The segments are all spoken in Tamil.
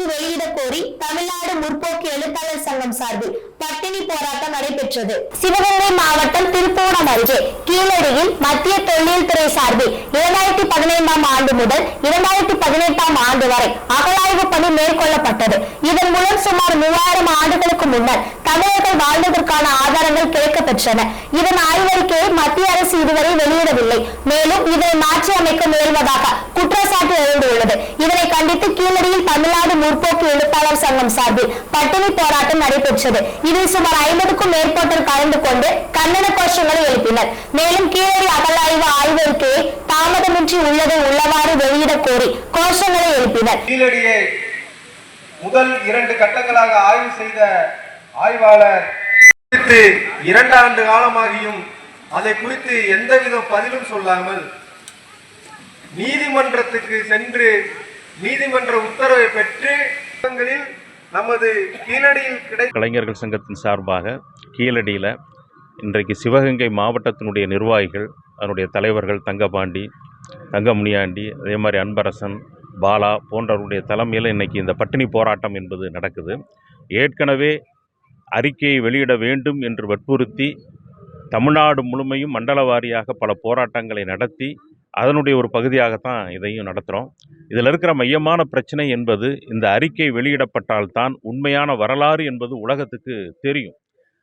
தாமதமின்றி வெளியிட கோரி தமிழ்நாடு முற்போக்கு எழுத்தாளர் சங்கம் சார்பில் பட்டினி போராட்டம் நடைபெற்றது. சிவகங்கை மாவட்டம் திருப்பூரம் அருகே கீழடியில் மத்திய தொல்லியல் துறை சார்பில் இரண்டாயிரத்தி பதினைந்தாம் ஆண்டு முதல் இரண்டாயிரத்தி பதினெட்டாம் ஆண்டு வரை அகழாய்வு பணி மேற்கொள்ளப்பட்டது. இதன் மூலம் சுமார் மூவாயிரம் ஆண்டுகளுக்கு முன்னர் தமிழர்கள் வாழ்ந்ததற்கான ஆதாரங்கள் கிடைக்கப்பெற்றன. இதன் ஆய்வறிக்கையை மத்திய அரசு இதுவரை வெளியிடவில்லை. மேலும் இதனை மாற்றி அமைக்க முயல்வதாக இதனை கீழடியில் தமிழ்நாடு முற்போக்கு எழுத்தாளர் சங்கம் சார்பில் பட்டினி போராட்டம் நடைபெற்றது. இதில் சுமார் ஐம்பதுக்கும் மேற்பட்டோர் கலந்து கொண்டு கண்டன கோஷங்களை எழுப்பினர். மேலும் கீழடி அகலாய்வு ஆய்வறிக்கையை தாமதமின்றி உள்ளதை உள்ளவாறு வெளியிட கோரி கோஷங்களை எழுப்பினர். கீழடியை முதல் இரண்டு கட்டங்களாக ஆய்வு செய்த ஆய்வாளர் குறித்து இரண்டு ஆண்டு காலமாகியும் அதை குறித்து எந்தவித பதிலும் சொல்லாமல் நீதிமன்றத்துக்கு சென்று நீதிமன்ற உத்தரவை பெற்று நமது கீழடியில் கிடை கலைஞர்கள் சங்கத்தின் சார்பாக கீழடியில் இன்றைக்கு சிவகங்கை மாவட்டத்தினுடைய நிர்வாகிகள் அதனுடைய தலைவர்கள் தங்கபாண்டி தங்கமுனியாண்டி அதே மாதிரி அன்பரசன் பாலா போன்றவருடைய தலைமையில் இன்றைக்கி இந்த பட்டினி போராட்டம் என்பது நடக்குது. ஏற்கனவே அறிக்கையை வெளியிட வேண்டும் என்று வற்புறுத்தி தமிழ்நாடு முழுமையும் மண்டல வாரியாக பல போராட்டங்களை நடத்தி அதனுடைய ஒரு பகுதியாகத்தான் இதையும் நடத்துகிறோம் இதில் இருக்கிற மையமான பிரச்சனை என்பது இந்த அறிக்கை வெளியிடப்பட்டால்தான் உண்மையான வரலாறு என்பது உலகத்துக்கு தெரியும்.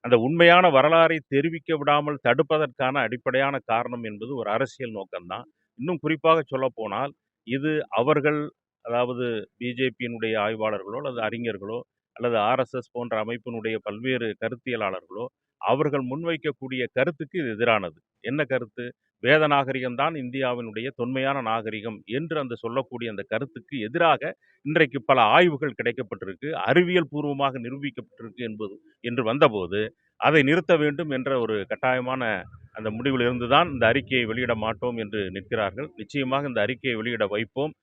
அந்த உண்மையான வரலாறை தெரிவிக்க விடாமல் தடுப்பதற்கான அடிப்படையான காரணம் என்பது ஒரு அரசியல் நோக்கம்தான். இன்னும் குறிப்பாக சொல்லப்போனால் இது அவர்கள் அதாவது பிஜேபியினுடைய ஆய்வாளர்களோ அல்லது அறிஞர்களோ அல்லது ஆர்எஸ்எஸ் போன்ற அமைப்பினுடைய பல்வேறு கருத்தியலாளர்களோ அவர்கள் முன்வைக்கக்கூடிய கருத்துக்கு இது எதிரானது. என்ன கருத்து? வேத நாகரிகம்தான் இந்தியாவினுடைய தொன்மையான நாகரிகம் என்று அந்த சொல்லக்கூடிய அந்த கருத்துக்கு எதிராக இன்றைக்கு பல ஆய்வுகள் கிடைக்கப்பட்டிருக்கு. அறிவியல் பூர்வமாக நிரூபிக்கப்பட்டிருக்கு என்பது என்று வந்தபோது அதை நிறுத்த வேண்டும் என்ற ஒரு கட்டாயமான அந்த முடிவில் இருந்துதான் இந்த அறிக்கையை வெளியிட மாட்டோம் என்று நிற்கிறார்கள். நிச்சயமாக இந்த அறிக்கையை வெளியிட வைப்போம்.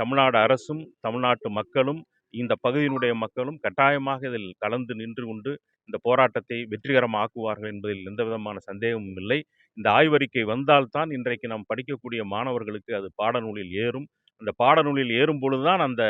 தமிழ்நாடு அரசும் தமிழ்நாட்டு மக்களும் இந்த பகுதியினுடைய மக்களும் கட்டாயமாக இதில் கலந்து நின்று கொண்டு இந்த போராட்டத்தை வெற்றிகரமாக்குவார்கள் என்பதில் எந்த விதமான சந்தேகமும் இல்லை. இந்த ஆய்வறிக்கை வந்தால்தான் இன்றைக்கு நாம் படிக்கக்கூடிய மாணவர்களுக்கு அது பாடநூலில் ஏறும். அந்த பாடநூலில் ஏறும் பொழுதுதான் அந்த